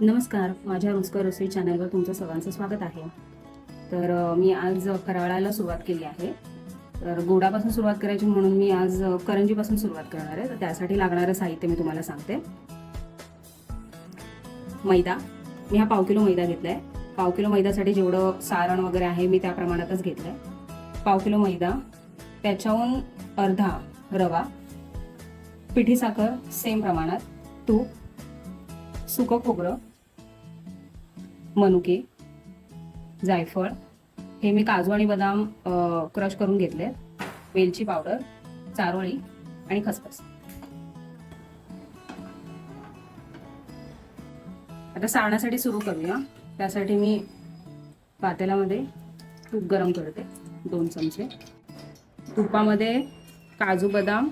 नमस्कार माझ्या रुचकर रसोई चॅनलवर तुमचं सर्वांचं स्वागत आहे. तर मी आज फराळाला सुरुवात केली आहे. तर गोडापासून सुरुवात करायची म्हणून मी आज करंजीपासून सुरुवात करणार आहे. तर त्यासाठी लागणारं साहित्य मी तुम्हाला सांगते. मैदा. मी हा पाव किलो मैदा घेतला आहे पाव किलो मैद्यासाठी जेवढं सारण वगैरे आहे मी त्या प्रमाणातच घेतलं आहे पाव किलो मैदा. त्याच्याहून अर्धा रवा. पिठी साखर सेम प्रमाणात. तूप. सुकं खोबरं. मनुके जायफळ हे मी काजू आणि बदाम क्रश करून घेतले वेलची पावडर चारोळी आणि खसखस. आता सारण्यासाठी सुरू करूया. त्यासाठी मी पातेल्यामध्ये तूप गरम करते दोन चमचे. तुपामध्ये काजू बदाम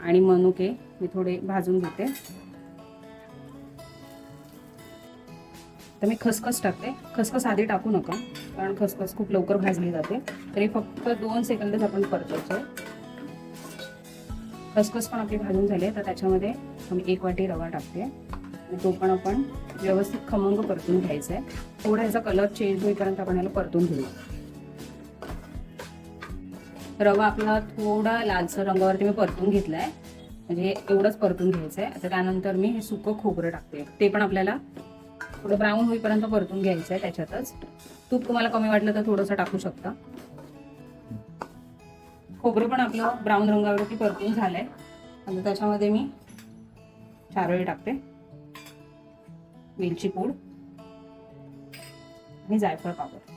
आणि मनुके मी थोडे भाजून घेते. तर मी खसखस टाकते. खसखस आधी टाकू नका कारण खसखस खूप लवकर भाजली जाते. तरी फक्त दोन सेकंदच आपण परतायचो खसखस पण आपली भाजून झाली तर त्याच्यामध्ये मी एक वाटी रवा टाकते. तो पण आपण व्यवस्थित खमंग परतून घ्यायचा आहे. थोडा ह्याचा कलर चेंज होईपर्यंत आपण याला परतून घेऊ रवा आपला थोडा लालसर रंगावरती मी परतून घेतला आहे म्हणजे एवढंच परतून घ्यायचं आहे आता त्यानंतर मी हे सुकं खोबरं टाकते. ते पण आपल्याला थोडं ब्राऊन होईपर्यंत परतून घ्यायचं आहे त्याच्यातच. तूप तुम्हाला कमी वाटलं तर थोडंसं टाकू शकता. खोबरं पण आपलं ब्राऊन रंगावरती परतून झालंय. आणि त्याच्यामध्ये मी चारोळी टाकते. वेलची पूड. आणि जायफळ पावडर.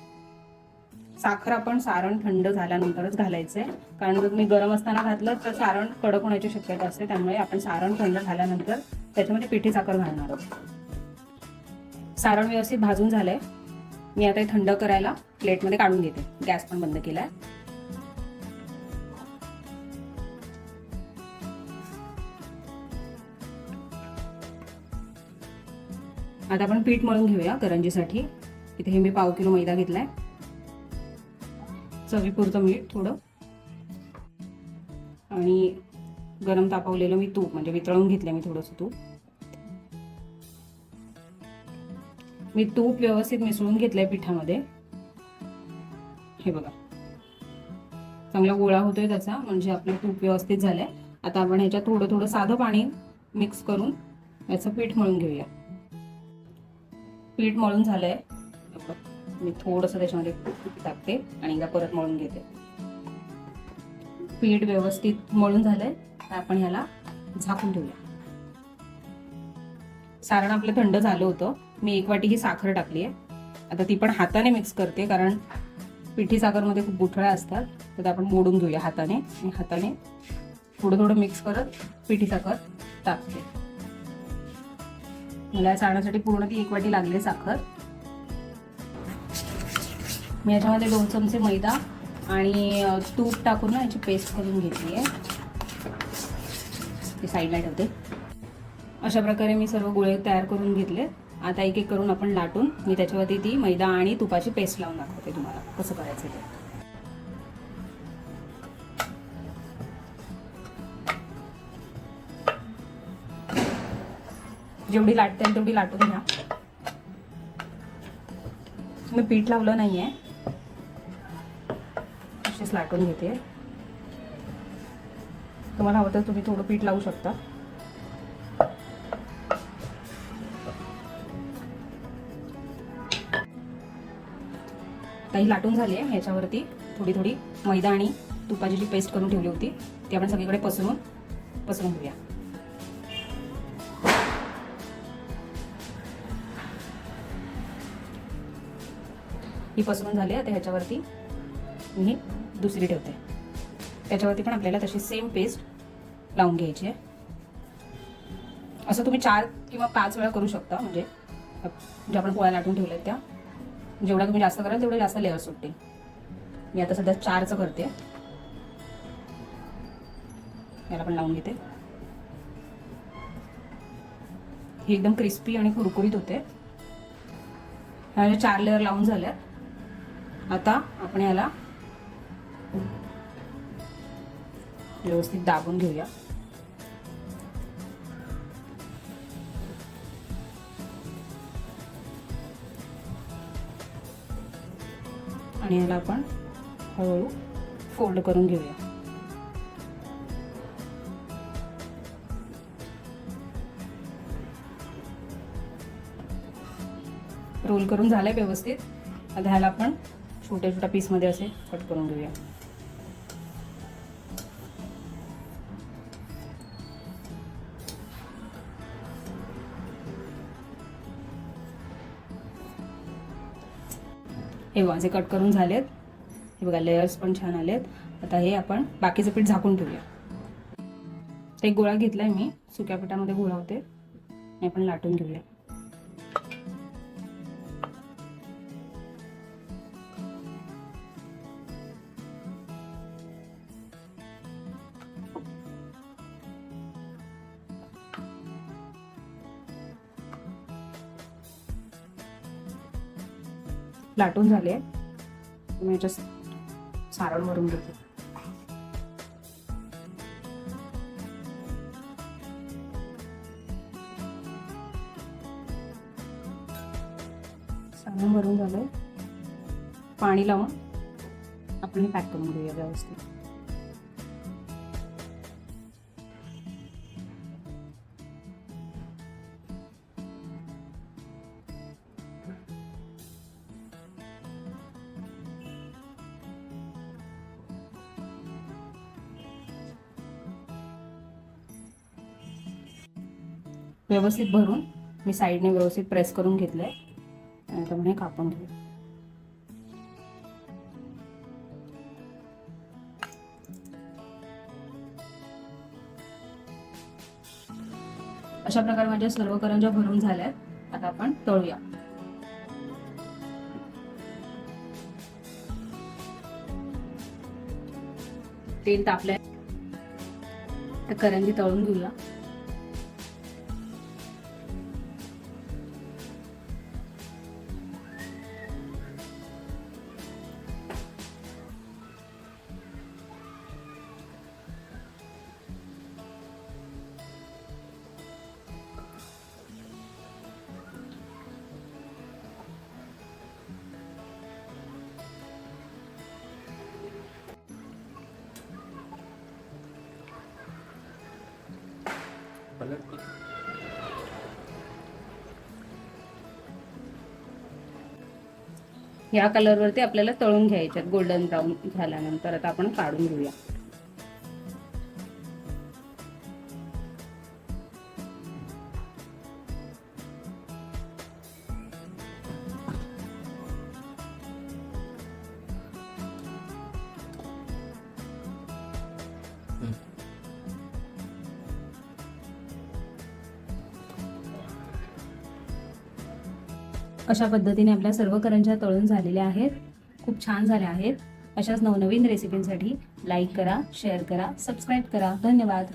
साखर आपण सारण थंड झाल्यानंतरच घालायचंय. कारण जर तुम्ही गरम असताना घातलं तर सारण कडक होण्याची शक्यता असते. त्यामुळे आपण सारण थंड झाल्यानंतर त्याच्यामध्ये पिठी साखर घालणार आहोत. सारण व्यवस्थित भाजून झालंय. मी आता हे थंड करायला प्लेटमध्ये काढून घेते. गॅस पण बंद केलाय. आता आपण पीठ मळून घेऊया करंजीसाठी. इथे हे मी पाव किलो मैदा घेतलाय. चवीपुरतं मीठ थोडं. आणि गरम तापवलेलं मी तूप म्हणजे वितळून घेतलं मी थोडंसं तूप. मी तूप व्यवस्थित मिसळून घेतलंय पिठामध्ये. हे बघा. चांगला गोळा होतोय त्याचा म्हणजे आपलं तूप व्यवस्थित झालंय. आता आपण ह्याच्यात थोडं थोडं साधं पाणी मिक्स करून याचं पीठ मळून घेऊया. पीठ मळून झालंय. मी थोडंसं त्याच्यामध्ये टाकते आणि एकदा परत मळून घेते. पीठ व्यवस्थित मळून झालंय. तर आपण ह्याला झाकून ठेवूया. सारण आपलं थंड झालं होतं. मी एक वाटी ही साखर टाकली आहे आता ती पण हाताने मिक्स करते कारण पिठी साखरमध्ये खूप गुठळ्या असतात. तर आपण मोडून घेऊया हाताने. आणि हाताने थोडं थोडं मिक्स करत पिठी साखर टाकते. मला या पूर्ण ती एक वाटी लागली साखर. मी याच्यामध्ये दोन चमचे मैदा आणि तूप टाकून ना याची पेस्ट करून घेतली आहे ते साईडला ठेवते. अशा प्रकारे मी सर्व गोळे तयार करून घेतले. आता एक एक करून आपण लाटून मी त्याच्यावरती ती मैदा आणि तुपाची पेस्ट लावून दाखवते तुम्हाला. कसं करायचं ते. जेवढी लाटता येईल तेवढी लाटून घ्या. मी पीठ लावलं नाही आहे अशीच लाटून घेते. तुम्हाला हवं तर तुम्ही थोडं पीठ लावू शकता. काही लाटून झाली आहे. ह्याच्यावरती थोडी थोडी मैदा आणि तुपाची जी पेस्ट करून ठेवली होती ती आपण सगळीकडे पसरून पसरून घेऊया. ही पसरून झाली आता ह्याच्यावरती मी दुसरी ठेवते. त्याच्यावरती पण आपल्याला तशी सेम पेस्ट लावून घ्यायची आहे. असं तुम्ही चार किंवा पाच वेळा करू शकता म्हणजे ज्या आपण पोळ्या लाटून ठेवल्या त्या. जेवढा तुम्ही जास्त कराल तेवढे जास्त लेअर सुटतील. मी आता सध्या चारचं करते. याला पण लावून घेते. ही एकदम क्रिस्पी आणि कुरकुरीत होते. ह्या चार लेअर लावून झाल्यात आता आपण याला व्यवस्थित दाबून घेऊया. आणि याला आपण हळूहळू फोल्ड करून घेऊया. रोल करून झालंय व्यवस्थित. आता ह्याला आपण छोट्या छोट्या पीसमध्ये असे कट करून घेऊया. हे बघा कट करून झालेत हे बघा लेयर्स पण छान आलेत. आता हे आपण बाकीचं पीठ झाकून ठेवूया. ते एक गोळा घेतलाय मी सुक्या पिठामध्ये गोळा होते. हे आपण लाटून घेऊया. लाटून झाले. मी याच्यात सारण भरून घेते. सारण भरून झालंय पाणी लावून आपण हे पॅक करून घेऊया व्यवस्थित. व्यवस्थित भरून मी साईडने व्यवस्थित प्रेस करून घेतलंय. आहे तर हे कापून घेऊ. अशा प्रकारे माझ्या सर्व करंज्या भरून झाल्यात. आता आपण तळूया. तेल तापलंय. तर करंजी तळून घेऊया. या कलरवरती आपल्याला तळून घ्यायच्यात गोल्डन ब्राऊन झाल्यानंतर. आता आपण काढून घेऊया. अशा पद्धतीने आपल्या सर्व करंज्या तळून झालेल्या आहेत. खूप छान झाल्या आहेत. अशाच नवनवीन रेसिपींसाठी लाईक करा शेअर करा सबस्क्राईब करा. धन्यवाद.